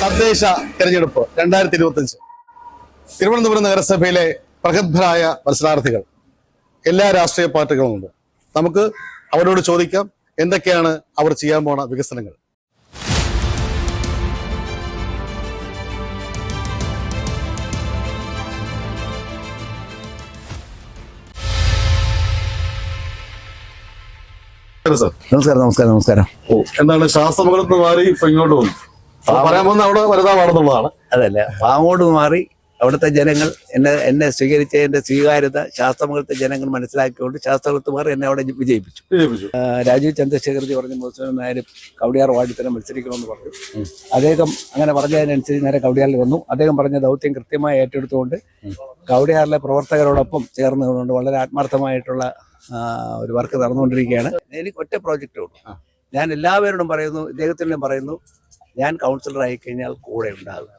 തദ്ദേശ തെരഞ്ഞെടുപ്പ് രണ്ടായിരത്തി ഇരുപത്തി അഞ്ച് തിരുവനന്തപുരം നഗരസഭയിലെ പ്രഗത്ഭരായ മത്സരാർത്ഥികൾ. എല്ലാ രാഷ്ട്രീയ പാർട്ടികളും ഉണ്ട്. നമുക്ക് അവരോട് ചോദിക്കാം എന്തൊക്കെയാണ് അവർ ചെയ്യാൻ പോണ വികസനങ്ങൾ? നമസ്കാരം നമസ്കാരം നമസ്കാരം ഓ എന്താണ് ശാസ്ത്രമംഗലത്ത് മാറി ഇപ്പൊ ഇങ്ങോട്ട് അപ്പൊ പറയാൻ പോകുന്ന അവിടെ വലുതാണെന്നുള്ളതാണ് അതല്ല പാങ്ങോട് മാറി അവിടുത്തെ ജനങ്ങൾ എന്നെ എന്നെ സ്വീകരിച്ച എന്റെ സ്വീകാര്യത ശാസ്ത്രമംഗലത്തെ ജനങ്ങൾ മനസ്സിലാക്കിക്കൊണ്ട് ശാസ്ത്രമംഗലത്ത് മാറി എന്നെ അവിടെ വിജയിപ്പിച്ചു. രാജീവ് ചന്ദ്രശേഖർജി പറഞ്ഞ മുസ്ലിം നായർ കവടിയാർ വാർഡിൽ തന്നെ മത്സരിക്കണമെന്ന് പറഞ്ഞു. അദ്ദേഹം അങ്ങനെ പറഞ്ഞതിനനുസരിച്ച് നേരെ കവടിയാറിൽ വന്നു. അദ്ദേഹം പറഞ്ഞ ദൗത്യം കൃത്യമായി ഏറ്റെടുത്തുകൊണ്ട് കവടിയാറിലെ പ്രവർത്തകരോടൊപ്പം ചേർന്നുകൊണ്ട് വളരെ ആത്മാർത്ഥമായിട്ടുള്ള ഒരു വർക്ക് നടന്നുകൊണ്ടിരിക്കുകയാണ്. എനിക്ക് ഒറ്റ പ്രോജക്റ്റേ ഉള്ളൂ. ഞാൻ എല്ലാവരോടും പറയുന്നു ഇദ്ദേഹത്തിനും പറയുന്നു ഞാൻ കൗൺസിലറായി കഴിഞ്ഞാൽ കൂടെ ഉണ്ടാകും.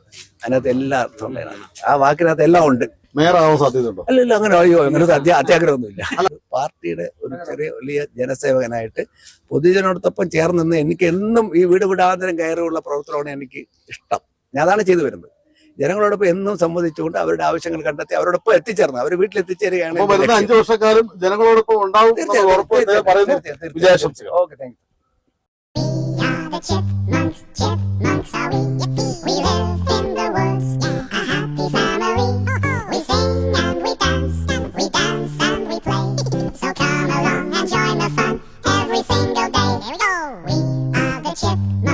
അതിനകത്ത് എല്ലാ അർത്ഥം വേണം ആ വാക്കിനകത്ത് എല്ലാം ഉണ്ട്. മേയറാവാൻ സാധ്യതയുണ്ടോ അല്ല ഇല്ല അങ്ങനെ അയ്യോ അങ്ങനെ അത്യ അത്യാഗ്രഹമൊന്നുമില്ല. പാർട്ടിയുടെ ഒരു ചെറിയ വലിയ ജനസേവകനായിട്ട് പൊതുജനോടൊപ്പം ചേർന്ന് നിന്ന് എനിക്ക് എന്നും ഈ വീട് വിടാന്തരം കയറിയുള്ള പ്രവർത്തനമാണ് എനിക്ക് ഇഷ്ടം. ഞാൻ അതാണ് ചെയ്തു വരുന്നത്. ജനങ്ങളോടൊപ്പം എന്നും സംവദിച്ചുകൊണ്ട് അവരുടെ ആവശ്യങ്ങൾ കണ്ടെത്തി അവരോടൊപ്പം എത്തിച്ചേർന്ന്. അവർ വീട്ടിൽ എത്തിച്ചേരുകയാണ് അഞ്ചു വർഷക്കാരും ജനങ്ങളോടൊപ്പം ഉണ്ടാവും. തീർച്ചയായും, ഓക്കെ താങ്ക് യു. check.